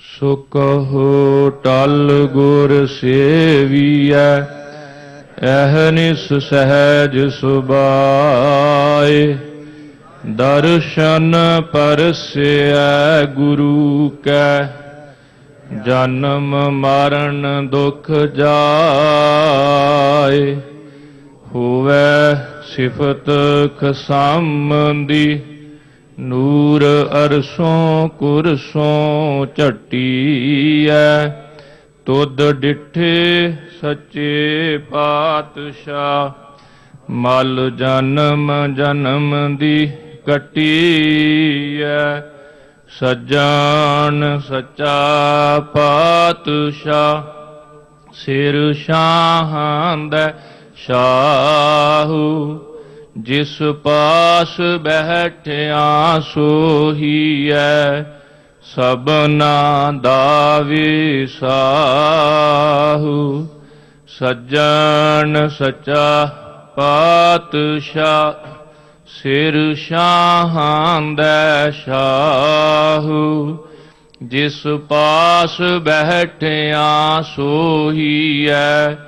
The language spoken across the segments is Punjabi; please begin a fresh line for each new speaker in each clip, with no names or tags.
ਸੋ ਕਹੋ, ਟਲ ਗੁਰ ਸੇਵੀਐ ਐਹਨਿਸ ਸਹਿਜ ਸੁਬਾਏ ਦਰਸ਼ਨ ਪਰਸਿਐ ਗੁਰੂ ਕੈ, ਜਨਮ ਮਰਨ ਦੁਖ ਜਾਏ। ਹੋਵੇ ਸਿਫਤ ਖਸੰਦੀ ਨੂਰ ਅਰਸੋਂ ਕੁਰਸੋਂ ਝਟੀਐ, ਤੁਧ ਡਿਠੇ ਸੱਚੇ ਪਾਤਸ਼ਾਹ, ਮਲ ਜਨਮ ਜਨਮ ਦੀ ਕਟੀਐ, ਸਜਾਨ ਸੱਚਾ ਪਾਤਸ਼ਾਹ, ਸਿਰ ਸ਼ਾਹਾਂ ਦਾ ਸ਼ਾਹੂ ਜਿਸ ਪਾਸ ਬਹਿਠਿਆ ਸੋਹੀਐ, ਸਭਨਾ ਦਾ ਵਿਸਾਹੂ। ਸੱਜਣ ਸੱਚਾ ਪਾਤਸ਼ਾਹ, ਸਿਰ ਸ਼ਾਹੰਦੈ ਸ਼ਾਹੂ। ਜਿਸ ਪਾਸ ਬਹਿਠਿਆ ਸੋਹੀਐ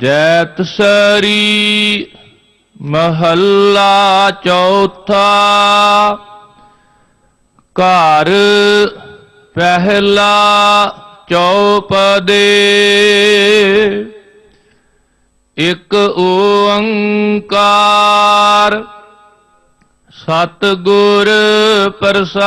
ਜੈਤ ਸਰੀ ਮਹੱਲਾ ਚੌਥਾ ਘਰ ਪਹਿਲਾ ਚੌਪਦੇ। ਇਕ ਓੰਕਾਰ ਸਤਿਗੁਰ ਪ੍ਰਸਾਦ।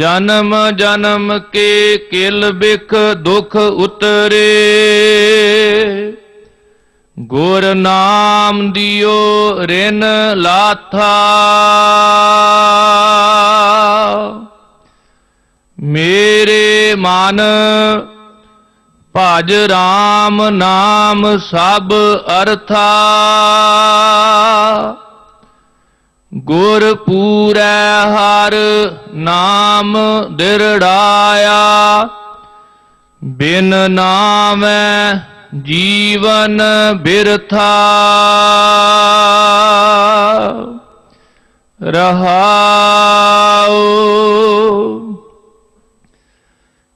ਜਨਮ ਜਨਮ ਕੇ ਕਿਲ ਬਿਖ ਦੁਖ ਉਤਰੇ। ਗੁਰ ਨਾਮ ਦਿਓ ਰਿਨ ਲਾਥਾ। ਮੇਰੇ ਮਨ ਭਜ RAM ਨਾਮ ਸਭ ਅਰਥਾ। ਗੁਰ ਪੂਰੈ ਹਰ ਨਾਮ ਦਿਰੜਾਇਆ, ਬਿਨ ਨਾਮੈ ਜੀਵਨ ਬਿਰਥਾ। ਰਹਾਉ,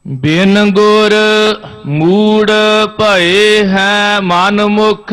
ਬਿਨ ਗੁਰ ਮੂੜ ਭਏ ਹੈ ਮਨ ਮੁਖ।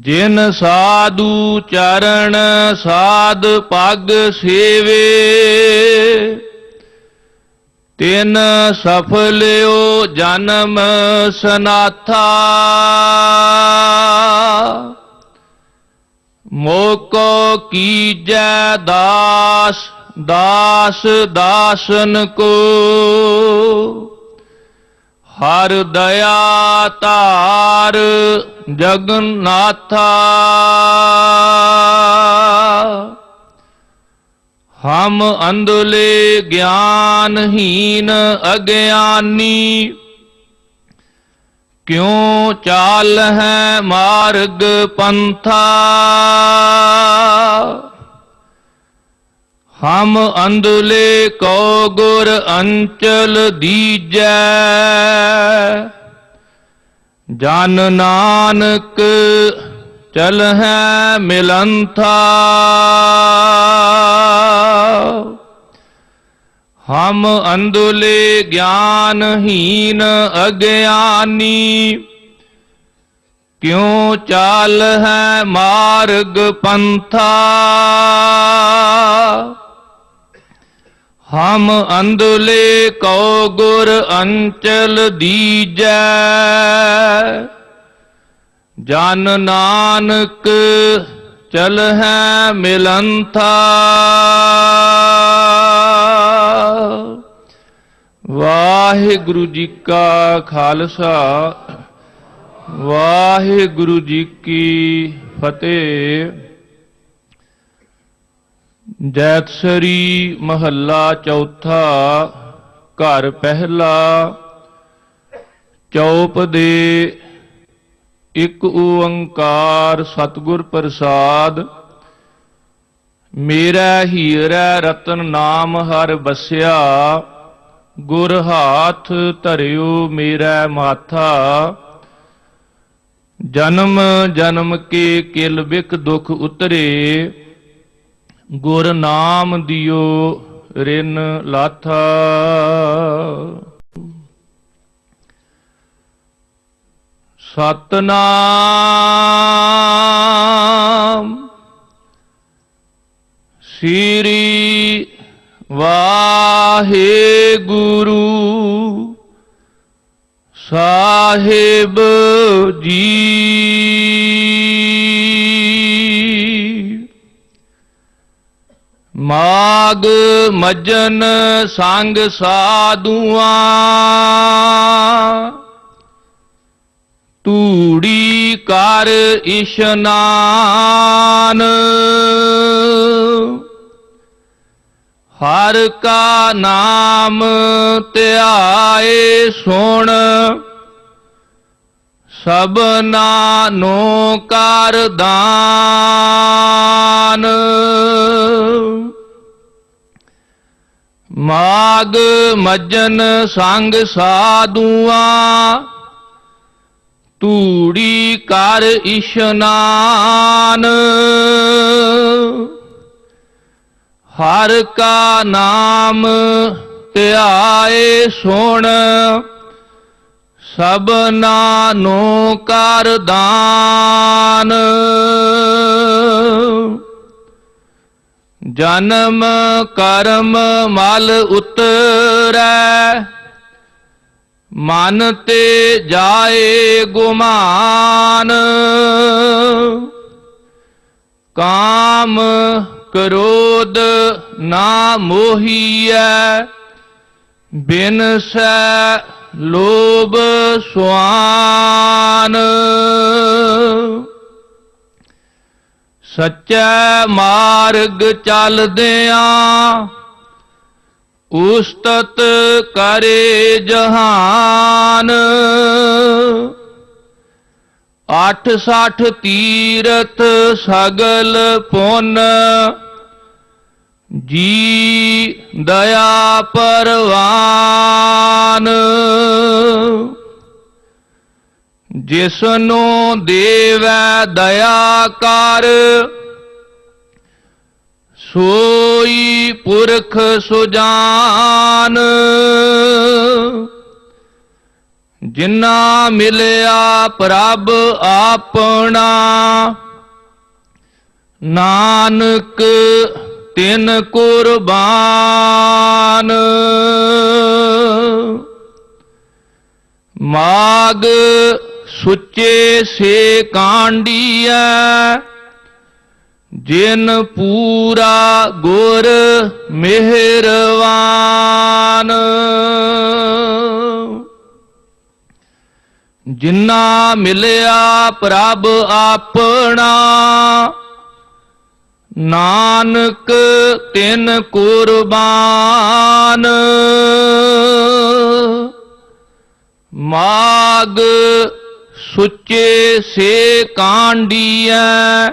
ਜਿਨ ਸਾਧੂ ਚਰਨ ਸਾਧ ਪਗ ਸੇਵੇ, ਤਿਨ ਸਫਲਿਓ ਜਨਮ ਸਨਾਥਾ। ਮੋਕੋ ਕੀਜੈ ਦਾਸ ਦਾਸ ਦਾਸਨ ਕੋ। ਹਰ ਦਇਆ ਧਾਰ ਜਗਨਨਾਥਾ। ਹਮ ਅੰਧਲੇ ਗਿਆਨਹੀਨ ਅਗਿਆਨੀ ਕਿਉ ਚਾਲ ਹੈ ਮਾਰਗ ਪੰਥਾ? ਹਮ ਅੰਧਲੇ ਕੋ ਗੁਰ ਅੰਚਲ ਦੀਜੈ। ਜਨ ਨਾਨਕ ਚਲ ਹੈ ਮਿਲੰਥਾ। ਹਮ ਅੰਧਲੇ ਗਿਆਨਹੀਨ ਅਗਿਆਨੀ। ਕਿਉ ਚਾਲ ਹੈ ਮਾਰਗ ਪੰਥਾ। ਹਮ ਅੰਦਲੇ ਕਉ ਗੁਰ ਅੰਚਲ ਦੀਜੈ। ਜਨ ਨਾਨਕ ਚਲ ਹੈ ਮਿਲੰਥਾ। ਵਾਹਿਗੁਰੂ ਜੀ ਕਾ ਖਾਲਸਾ, ਵਾਹਿਗੁਰੂ ਜੀ ਕੀ ਫਤਿਹ। ਜੈਤਸਰੀ ਮਹੱਲਾ ਚੌਥਾ, ਘਰ ਪਹਿਲਾ, ਚੌਪ ਦੇ ਇੱਕ ਓੰਕਾਰ ਸਤਿਗੁਰ ਪ੍ਰਸਾਦ, ਮੇਰਾ ਹੀਰਾ ਰਤਨ ਨਾਮ ਹਰ ਬਸਿਆ ਗੁਰ ਹਾਥ ਧਰਿਓ ਮੇਰਾ ਮਾਥਾ, ਜਨਮ ਜਨਮ ਕੇ ਕਿਲ ਬਿਕ ਦੁਖ ਉਤਰੇ ਗੁਰ ਨਾਮ ਦਿਓ ਰਿਨ ਲਾਥਾ। ਸਤਨਾਮ ਸ੍ਰੀ ਵਾਹਿਗੁਰੂ ਸਾਹਿਬ ਜੀ। ਮਾਗ ਮਜਨ ਸੰਗ ਸਾਧੂਆਂ। ਤੂੜੀ ਕਰ ਇਸ਼ਨਾਨ। ਹਰ ਕਾ ਨਾਮ ਧਿਆਏ ਸੁਣ। ਸਭਨਾ ਨੋ ਕਰ ਦਾਨ। ਮਾਗ ਮੱਜਨ ਸੰਗ ਸਾਧੂਆਂ ਤੂੜੀ ਕਰ ਇਸ਼ਨਾਨ। ਹਰ ਕਾ ਨਾਮ ਧਿਆਏ ਸੁਣ ਸਭਨਾ ਨੋ ਕਰ ਦਾਨ। ਜਨਮ ਕਰਮ ਮਲ ਉਤਰੈ, ਮਨ ਤੇ ਜਾਏ ਗੁਮਾਨ। ਕਾਮ ਕਰੋਧ ਨਾ ਮੋਹੀਐ, ਬਿਨ ਸੈ ਲੋਭ ਸੁਆਨ। ਸੱਚਾ ਮਾਰਗ ਚੱਲਦਿਆਂ ਉਸਤਤ ਕਰੇ ਜਹਾਨ। ਅੱਠ ਸੱਠ ਤੀਰਥ ਸਗਲ ਪੁੰਨ ਜੀ ਦਇਆ ਪਰਵਾਨ। ਜਿਸਨੂੰ ਦੇਵੈ ਦਇਆ ਕਰ, ਸੋਈ ਪੁਰਖ ਸੁਜਾਨ। ਜਿਨਾ ਮਿਲਿਆ ਪ੍ਰਭ ਆਪਣਾ, ਨਾਨਕ ਤਿਨ ਕੁਰਬਾਨ। ਮਾਗ ਸੁੱਚੇ ਸੇ ਕਾਂਡੀਐ, ਜਿਨ ਪੂਰਾ ਗੁਰ ਮਿਹਰਵਾਨ। ਜਿਨਾ ਮਿਲਿਆ ਪ੍ਰਭ ਆਪਣਾ, ਨਾਨਕ ਤਿਨ ਕੁਰਬਾਨ। ਮਾਗ ਸੁੱਚੇ ਸੇ ਕਾਂਡੀਐ,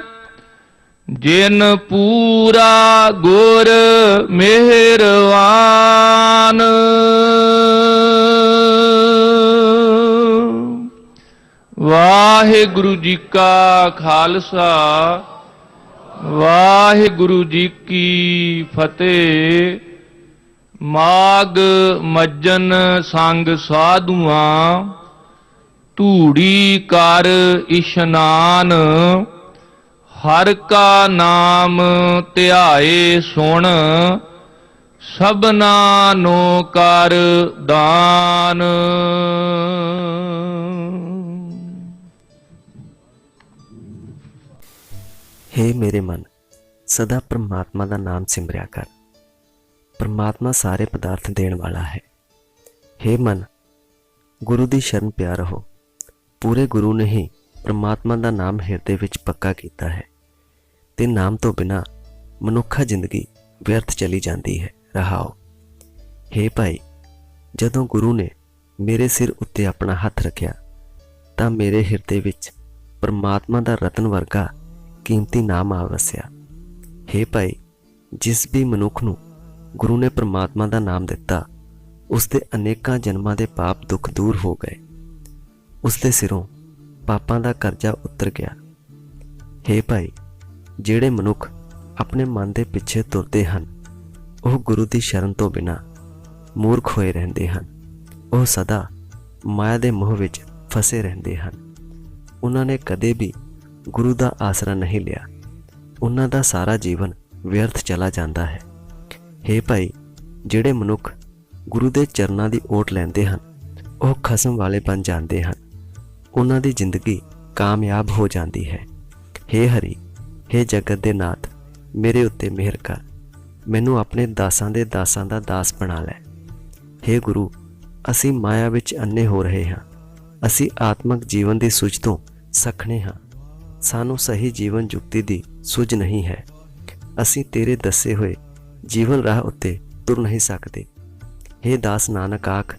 ਜਿਨ ਪੂਰਾ ਗੁਰ ਮਿਹਰਵਾਨ। ਵਾਹਿਗੁਰੂ ਜੀ ਕਾ ਖਾਲਸਾ, ਵਾਹਿਗੁਰੂ ਜੀ ਕੀ ਫਤਿਹ। ਮਾਗ ਮੱਜਨ ਸੰਗ ਸਾਧੂਆਂ ਧੂੜੀ ਕਰ ਇਸ਼ਨਾਨ, ਹਰ ਕਾ ਨਾਮ ਧਿਆਏ ਸੁਣ ਸਭਨਾ ਨੋ ਕਰ ਦਾਨ।
ਹੇ ਮੇਰੇ ਮਨ, ਸਦਾ ਪ੍ਰਮਾਤਮਾ ਦਾ ਨਾਮ ਸਿਮਰਿਆ ਕਰ। ਪ੍ਰਮਾਤਮਾ ਸਾਰੇ ਪਦਾਰਥ ਦੇਣ ਵਾਲਾ ਹੈ। ਹੇ ਮਨ, ਗੁਰੂ ਦੀ ਸ਼ਰਨ ਪਿਆ ਰਹੋ। ਪੂਰੇ ਗੁਰੂ ਨੇ ਹੀ ਪ੍ਰਮਾਤਮਾ ਦਾ ਨਾਮ ਹਿਰਦੇ ਵਿੱਚ ਪੱਕਾ ਕੀਤਾ ਹੈ ਤੇ ਨਾਮ ਤੋਂ ਬਿਨਾ ਮਨੁੱਖਾ ਜ਼ਿੰਦਗੀ ਵਿਅਰਥ ਚਲੀ ਜਾਂਦੀ ਹੈ। ਰਹਾਓ। ਹੇ ਭਾਈ, ਜਦੋਂ ਗੁਰੂ ਨੇ ਮੇਰੇ ਸਿਰ ਉੱਤੇ ਆਪਣਾ ਹੱਥ ਰੱਖਿਆ, ਤਾਂ ਮੇਰੇ ਹਿਰਦੇ ਵਿੱਚ ਪਰਮਾਤਮਾ ਦਾ ਰਤਨ ਵਰਗਾ ਕੀਮਤੀ ਨਾਮ ਆ ਵਸਿਆ। ਹੇ ਭਾਈ, ਜਿਸ ਵੀ ਮਨੁੱਖ ਨੂੰ ਗੁਰੂ ਨੇ ਪਰਮਾਤਮਾ ਦਾ ਨਾਮ ਦਿੱਤਾ ਉਸ ਦੇ ਅਨੇਕਾਂ ਜਨਮਾਂ ਦੇ ਪਾਪ ਦੁੱਖ ਦੂਰ ਹੋ ਗਏ। ਉਸ ਦੇ ਸਿਰੋਂ ਪਾਪਾਂ ਦਾ ਕਰਜ਼ਾ ਉਤਰ ਗਿਆ। ਹੇ ਭਾਈ, ਜਿਹੜੇ ਮਨੁੱਖ ਆਪਣੇ ਮਨ ਦੇ ਪਿੱਛੇ ਤੁਰਦੇ ਹਨ, ਉਹ ਗੁਰੂ ਦੀ ਸ਼ਰਨ ਤੋਂ ਬਿਨਾ ਮੂਰਖ ਹੋਏ ਰਹਿੰਦੇ ਹਨ। ਉਹ ਸਦਾ ਮਾਇਆ ਦੇ ਮੋਹ ਵਿੱਚ ਫਸੇ ਰਹਿੰਦੇ ਹਨ। ਉਹਨਾਂ ਨੇ ਕਦੇ ਵੀ ਗੁਰੂ ਦਾ ਆਸਰਾ ਨਹੀਂ ਲਿਆ। ਉਹਨਾਂ ਦਾ ਸਾਰਾ ਜੀਵਨ ਵਿਅਰਥ ਚਲਾ ਜਾਂਦਾ ਹੈ। ਹੇ ਭਾਈ, ਜਿਹੜੇ ਮਨੁੱਖ ਗੁਰੂ ਦੇ ਚਰਨਾਂ ਦੀ ਓਟ ਲੈਂਦੇ ਹਨ, ਉਹ ਖਸਮ ਵਾਲੇ ਬਣ ਜਾਂਦੇ ਹਨ। ਉਹਨਾਂ ਦੀ ਜ਼ਿੰਦਗੀ ਕਾਮਯਾਬ ਹੋ ਜਾਂਦੀ ਹੈ। ਹੇ ਹਰੀ, ਹੇ ਜਗਤ ਦੇ ਨਾਥ, ਮੇਰੇ ਉੱਤੇ ਮਿਹਰ ਕਰ। ਮੈਨੂੰ ਆਪਣੇ ਦਾਸਾਂ ਦੇ ਦਾਸਾਂ ਦਾ ਦਾਸ ਬਣਾ ਲੈ। ਹੇ ਗੁਰੂ, ਅਸੀਂ ਮਾਇਆ ਵਿੱਚ ਅੰਨੇ ਹੋ ਰਹੇ ਹਾਂ। ਅਸੀਂ ਆਤਮਿਕ ਜੀਵਨ ਦੀ ਸੁਝ ਤੋਂ ਸਖਣੇ ਹਾਂ। ਸਾਨੂੰ ਸਹੀ ਜੀਵਨ ਜੁਗਤੀ ਦੀ ਸੁਝ ਨਹੀਂ ਹੈ। ਅਸੀਂ ਤੇਰੇ ਦੱਸੇ ਹੋਏ ਜੀਵਨ ਰਾਹ ਉੱਤੇ ਤੁਰ ਨਹੀਂ ਸਕਦੇ। हे ਦਾਸ ਨਾਨਕ ਆਖ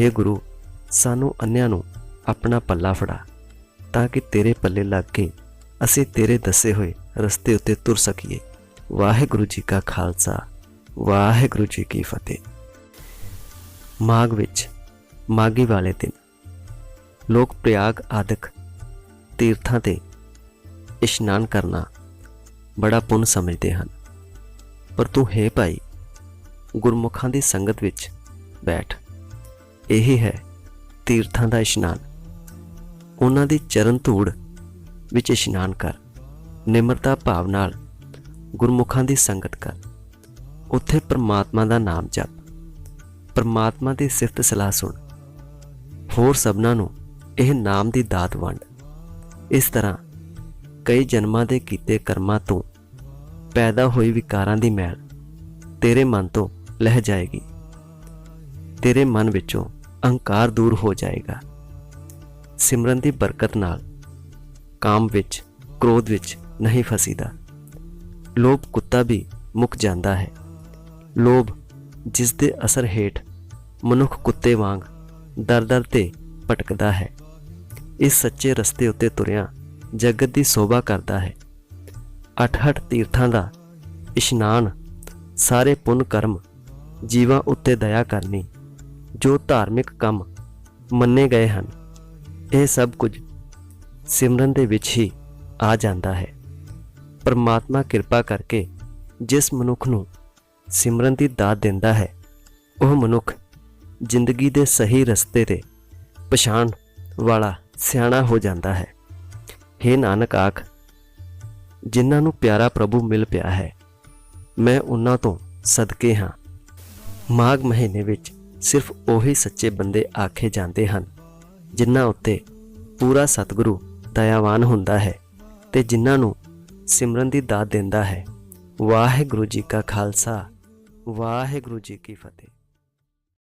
हे ਗੁਰੂ, ਸਾਨੂੰ ਅੰਨਿਆਂ ਨੂੰ ਆਪਣਾ ਪੱਲਾ ਫੜਾ ਤਾਂ ਕਿ ਤੇਰੇ ਪੱਲੇ ਲੱਗ ਕੇ ਅਸੀਂ ਤੇਰੇ ਦੱਸੇ ਹੋਏ ਰਸਤੇ ਉੱਤੇ ਤੁਰ ਸਕੀਏ। ਵਾਹਿਗੁਰੂ ਜੀ ਕਾ ਖਾਲਸਾ, ਵਾਹਿਗੁਰੂ ਜੀ ਕੀ ਫਤਿਹ। ਮਾਘ ਵਿੱਚ ਮਾਗੀ ਵਾਲੇ ਦਿਨ ਲੋਕ ਪ੍ਰਯਾਗ ਆਦਿਕ ਤੀਰਥਾਂ ਤੇ ਇਸ਼ਨਾਨ ਕਰਨਾ ਬੜਾ ਪੁੰਨ ਸਮਝਦੇ ਹਨ। ਪਰ ਤੂੰ ਹੈ ਭਾਈ, ਗੁਰਮੁਖਾਂ ਦੀ ਸੰਗਤ ਵਿੱਚ ਬੈਠ। ਇਹ ਹੈ ਤੀਰਥਾਂ ਦਾ ਇਸ਼ਨਾਨ। ਉਹਨਾਂ ਦੀ ਚਰਨ ਧੂੜ ਵਿੱਚ ਇਸ਼ਨਾਨ ਕਰ, ਨਿਮਰਤਾ ਭਾਵ ਨਾਲ ਗੁਰਮੁਖਾਂ ਦੀ ਸੰਗਤ ਕਰ। ਉੱਥੇ ਪ੍ਰਮਾਤਮਾ ਦਾ ਨਾਮ ਜਪ। ਪ੍ਰਮਾਤਮਾ ਦੀ ਸਿਫਤ ਸਲਾਹ ਸੁਣ। ਹੋਰ ਸਭਨਾਂ ਨੂੰ ਇਹ ਨਾਮ ਦੀ ਦਾਤ ਵੰਡ। ਇਸ ਤਰ੍ਹਾਂ ਕਈ ਜਨਮਾਂ ਦੇ ਕੀਤੇ ਕਰਮਾਂ ਤੋਂ ਪੈਦਾ ਹੋਈ ਵਿਕਾਰਾਂ ਦੀ ਮੈਲ ਤੇਰੇ ਮਨ ਤੋਂ ਲਹਿ ਜਾਏਗੀ। ਤੇਰੇ ਮਨ ਵਿੱਚੋਂ ਅਹੰਕਾਰ ਦੂਰ ਹੋ ਜਾਏਗਾ। ਸਿਮਰਨ ਦੀ ਬਰਕਤ ਨਾਲ ਕਾਮ ਵਿੱਚ, ਕ੍ਰੋਧ ਵਿੱਚ ਨਹੀਂ ਫਸੀਦਾ। ਲੋਭ ਕੁੱਤਾ ਵੀ ਮੁੱਕ ਜਾਂਦਾ ਹੈ। ਲੋਭ ਜਿਸ ਦੇ ਅਸਰ ਹੇਠ ਮਨੁੱਖ ਕੁੱਤੇ ਵਾਂਗ ਦਰ-ਦਰ ਤੇ ਭਟਕਦਾ ਹੈ। ਇਸ ਸੱਚੇ ਰਸਤੇ ਉੱਤੇ ਤੁਰਿਆ ਜਗਤ ਦੀ ਸੋਭਾ ਕਰਦਾ ਹੈ। ਅਠ-ਅਠ ਤੀਰਥਾਂ ਦਾ ਇਸ਼ਨਾਨ ਸਾਰੇ ਪੁੰਨ ਕਰਮ ਜੀਵਾਂ ਉੱਤੇ ਦਇਆ ਕਰਨੀ ਜੋ ਧਾਰਮਿਕ ਕੰਮ ਮੰਨੇ ਗਏ ਹਨ। ਇਹ ਸਭ ਕੁਝ ਸਿਮਰਨ ਦੇ ਵਿੱਚ ਹੀ ਆ ਜਾਂਦਾ ਹੈ। ਪਰਮਾਤਮਾ ਕਿਰਪਾ ਕਰਕੇ ਜਿਸ ਮਨੁੱਖ ਨੂੰ ਸਿਮਰਨ ਦੀ ਦਾਤ ਦਿੰਦਾ ਹੈ, ਉਹ ਮਨੁੱਖ ਜ਼ਿੰਦਗੀ ਦੇ ਸਹੀ ਰਸਤੇ ਤੇ ਪਛਾਣ ਵਾਲਾ ਸਿਆਣਾ ਹੋ ਜਾਂਦਾ ਹੈ। हे ਨਾਨਕ ਆਖ, ਜਿਨ੍ਹਾਂ ਨੂੰ ਪਿਆਰਾ ਪ੍ਰਭੂ ਮਿਲ ਪਿਆ ਹੈ, ਮੈਂ ਉਹਨਾਂ ਤੋਂ ਸਦਕੇ ਹਾਂ। ਮਾਘ ਮਹੀਨੇ ਵਿੱਚ ਸਿਰਫ ਉਹੀ ਸੱਚੇ ਬੰਦੇ ਆਖੇ ਜਾਂਦੇ ਹਨ। ਜਿਨ੍ਹਾਂ ਉੱਤੇ ਪੂਰਾ ਸਤਿਗੁਰੂ ਦਇਆਵਾਨ ਹੁੰਦਾ ਹੈ ਤੇ ਜਿਨ੍ਹਾਂ ਨੂੰ ਸਿਮਰਨ ਦੀ ਦਾਤ ਦਿੰਦਾ ਹੈ। ਵਾਹਿਗੁਰੂ ਜੀ ਕਾ ਖਾਲਸਾ, ਵਾਹਿਗੁਰੂ ਜੀ ਕੀ ਫਤਿਹ।